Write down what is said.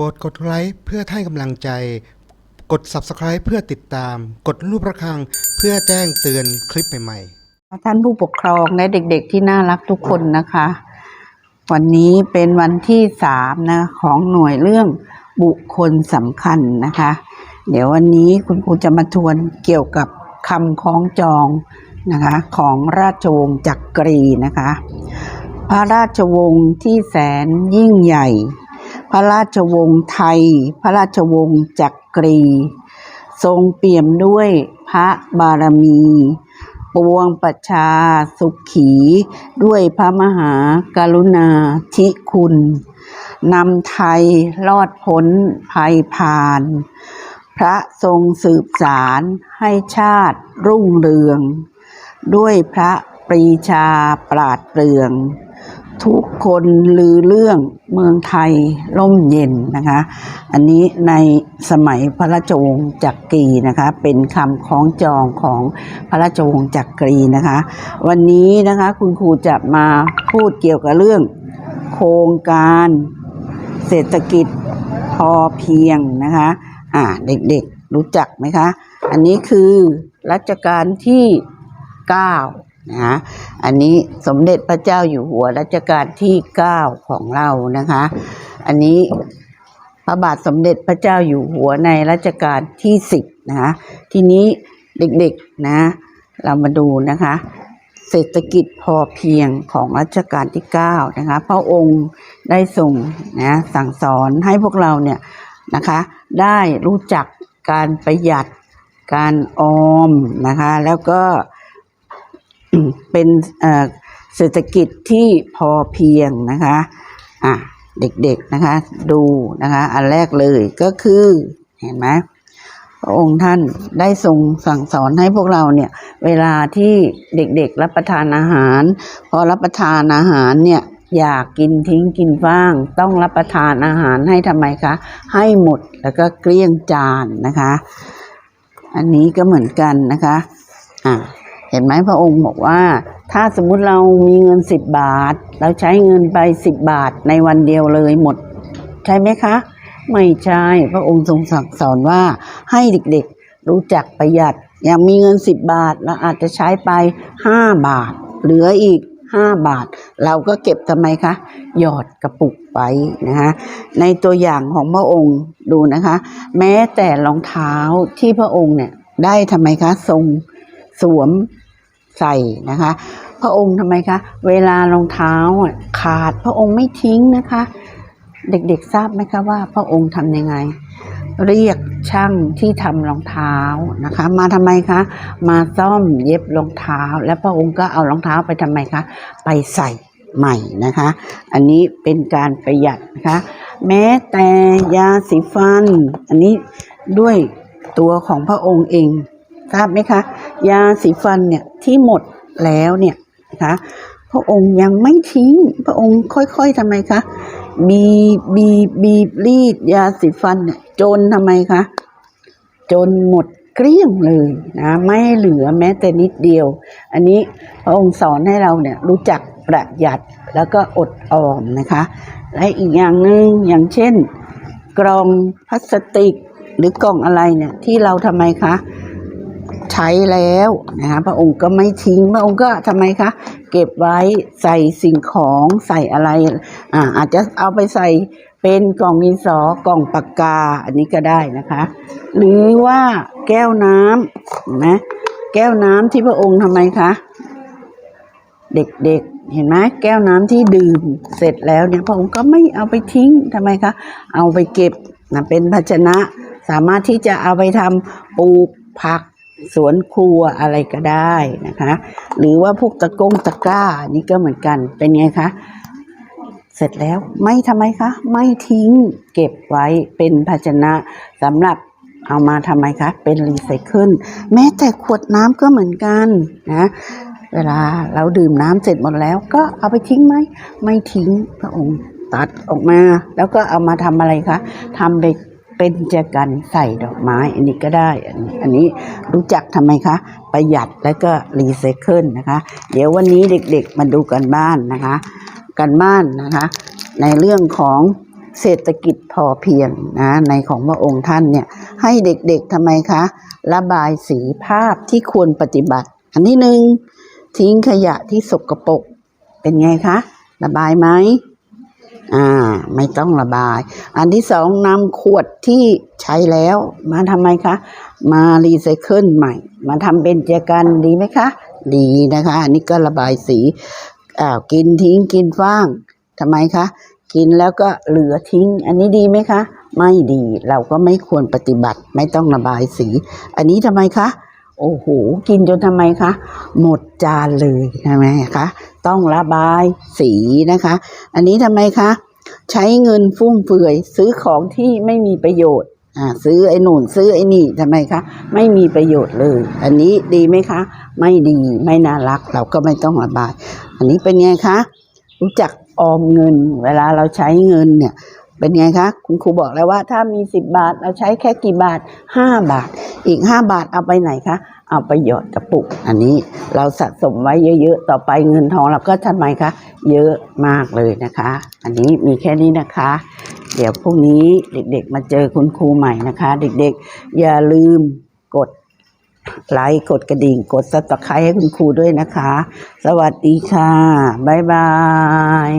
รดกดไลค์เพื่อให้กำลังใจ กด Subscribe เพื่อติดตาม กดรูประฆังเพื่อแจ้งเตือนคลิปใหม่ๆ ท่านผู้ปกครองและเด็กๆที่น่ารักทุกคนนะคะ วันนี้เป็นวันที่สามนะของหน่วยเรื่องบุคคลสำคัญนะคะ เดี๋ยววันนี้คุณครูจะมาทวนเกี่ยวกับคำคล้องจองนะคะของราชวงศ์จักรีนะคะ พระราชวงศ์ที่แสนยิ่งใหญ่ พระราชวงศ์ไทย พระราชวงศ์จักรี ทรงเปี่ยมด้วยพระบารมี ปวงประชาสุขี ด้วยพระมหากรุณาธิคุณนำไทยรอดพ้นภัยพาน พระทรงสืบสารให้ชาติรุ่งเรือง ด้วยพระปรีชาปราดเปรื่อง ทุกคนลือเรื่องเมืองไทยร่มเย็นนะคะ อันนี้ในสมัยพระราชวงศ์จักรีนะคะ เป็นคำคล้องจองของพระราชวงศ์จักรีนะคะ วันนี้นะคะคุณครูจะมาพูดเกี่ยวกับเรื่องโครงการเศรษฐกิจพอเพียงนะคะ อ่าเด็กๆรู้จักไหมคะ อันนี้คือรัชกาลที่ 9 นะคะอันนี้สมเด็จพระเจ้าอยู่หัวรัชกาลที่ 9 ของเรานะคะ อันนี้พระบาทสมเด็จพระเจ้าอยู่หัวในรัชกาลที่ 10 นะคะทีนี้เด็กๆนะ เรามาดูนะคะ เศรษฐกิจพอเพียงของรัชกาลที่ 9 นะคะพระองค์ได้ส่งนะสั่งสอนให้พวกเราเนี่ยนะคะ ได้รู้จักการประหยัดการออมนะคะ แล้วก็ เป็นเศรษฐกิจที่พอเพียงนะคะอะเด็กๆนะคะ ดูนะคะ อันแรกเลยก็คือเห็นไหมพระองค์ท่านได้ทรงสั่งสอนให้พวกเราเนี่ยเวลาที่เด็กๆรับประทานอาหาร พอรับประทานอาหารเนี่ยอยากกินทิ้งกินฟ้าง ต้องรับประทานอาหารให้ทำไมคะ ให้หมดแล้วก็เกลี้ยงจานนะคะ อันนี้ก็เหมือนกันนะคะอะ เห็นไหมพระองค์บอกว่า ถ้าสมมุติเรามีเงินสิบบาท เราใช้เงินไปสิบบาทในวันเดียวเลยหมด ใช่ไหมคะ ไม่ใช่พระองค์ทรงสั่งสอนว่าให้เด็กๆรู้จักประหยัด อย่างมีเงินสิบบาทเราอาจจะใช้ไปห้าบาท เหลืออีกห้าบาท เราก็เก็บทำไมคะ หยอดกระปุกไว้นะคะในตัวอย่างของพระองค์ดูนะคะ แม้แต่รองเท้าที่พระองค์เนี่ยได้ทำไมคะ ทรงสวม ใส่นะคะ พระองค์ทำไมคะ เวลารองเท้าขาดพระองค์ไม่ทิ้งนะคะ เด็กๆทราบไหมคะว่าพระองค์ทำยังไง เรียกช่างที่ทำรองเท้านะคะ มาทำไมคะ มาซ่อมเย็บรองเท้า แล้วพระองค์ก็เอารองเท้าไปทำไมคะไปใส่ใหม่นะคะ อันนี้เป็นการประหยัดนะคะ แม้แต่ยาสีฟัน อันนี้ด้วยตัวของพระองค์เอง ทราบไหมคะ ยาสีฟันเนี่ยที่หมดแล้วเนี่ยนะคะพระองค์ยังไม่ทิ้งพระองค์ค่อยๆทำไมคะบีบบีบบีบรีดยาสีฟันเนี่ยจนทำไมคะจนหมดเกลี้ยงเลยนะไม่เหลือแม้แต่นิดเดียว อันนี้พระองค์สอนให้เราเนี่ยรู้จักประหยัดแล้วก็อดออมนะคะ และอีกอย่างหนึ่งอย่างเช่น กล่องพลาสติกหรือกล่องอะไรเนี่ยที่เราทำไมคะ ใช้แล้วนะคะพระองค์ก็ไม่ทิ้งพระองค์ก็ทำไมคะเก็บไว้ใส่สิ่งของใส่อะไรอ่าอาจจะเอาไปใส่เป็นกล่องดินสอกล่องปากกาอันนี้ก็ได้นะคะ หรือว่าแก้วน้ำนไหมแก้วน้ำที่พระองค์ทำไมคะเด็กๆเห็นไหมแก้วน้ำที่ดื่มเสร็จแล้วเนี่ยพระองค์ก็ไม่เอาไปทิ้งทำไมคะเอาไปเก็บนะเป็นภาชนะสามารถที่จะเอาไปทำปลูกผัก สวนครัวอะไรก็ได้นะคะ หรือว่าพวกตะกงตะกร้านี่ก็เหมือนกันเป็นไงคะเสร็จแล้วไม่ทำไมคะ ไม่ทิ้งเก็บไว้เป็นภาชนะสำหรับเอามาทำไมคะ เป็นรีไซเคิลแม้แต่ขวดน้ำก็เหมือนกันนะเวลาเราดื่มน้ำเสร็จหมดแล้ว ก็เอาไปทิ้งไหมไม่ทิ้งพระองค์ตัดออกมา แล้วก็เอามาทำอะไรคะทำไป เป็นแจกันใส่ดอกไม้ อันนี้ก็ได้ อันนี้อันนี้รู้จักทำไมคะ ประหยัดแล้วก็รีไซเคิลนะคะ เดี๋ยววันนี้เด็กๆมาดูกันบ้านนะคะ กันบ้านนะคะ ในเรื่องของเศรษฐกิจพอเพียงนะในของพระองค์ท่านเนี่ยให้เด็กๆทำไมคะ ระบายสีภาพที่ควรปฏิบัติ อันที่หนึ่งทิ้งขยะที่สกปรกเป็นไงคะ ระบายไหม อ่า ไม่ต้องระบาย อันที่สองนำขวดที่ใช้แล้ว มาทำไมคะ มารีไซเคิลใหม่ มาทำเป็นเจกันดีไหมคะ ดีนะคะ อันนี้ก็ระบายสีอ้าวกินทิ้งกินฟ้างทำไมคะ กินแล้วก็เหลือทิ้ง อันนี้ดีไหมคะ ไม่ดีเราก็ไม่ควรปฏิบัติ ไม่ต้องระบายสี อันนี้ทำไมคะโอ้โห กินจนทำไมคะ หมดจานเลยใช่ไหมคะ ต้องระบายสีนะคะ อันนี้ทำไมคะ ใช้เงินฟุ่มเฟือย ซื้อของที่ไม่มีประโยชน์อ่าซื้อไอ้หนุนซื้อไอ้นี่ทำไมคะไม่มีประโยชน์เลย อันนี้ดีไหมคะ ไม่ดีไม่น่ารักเราก็ไม่ต้องระบาย อันนี้เป็นไงคะ รู้จักออมเงิน เวลาเราใช้เงินเนี่ยเป็นไงคะ คุณครูบอกแล้วว่าถ้ามีสิบบาท เราใช้แค่กี่บาทห้าบาท อีกห้าบาทเอาไปไหนคะ เอาไปหยอดกระปุก อันนี้เราสะสมไว้เยอะๆ ต่อไปเงินทองเราก็ทำไมคะ เยอะมากเลยนะคะ อันนี้มีแค่นี้นะคะ เดี๋ยวพรุ่งนี้เด็กๆ มาเจอคุณครูใหม่นะคะ เด็กๆ อย่าลืมกดไลค์กดกระดิ่ง กดซับสไครต์ให้คุณครูด้วยนะคะ สวัสดีค่ะ บ๊ายบาย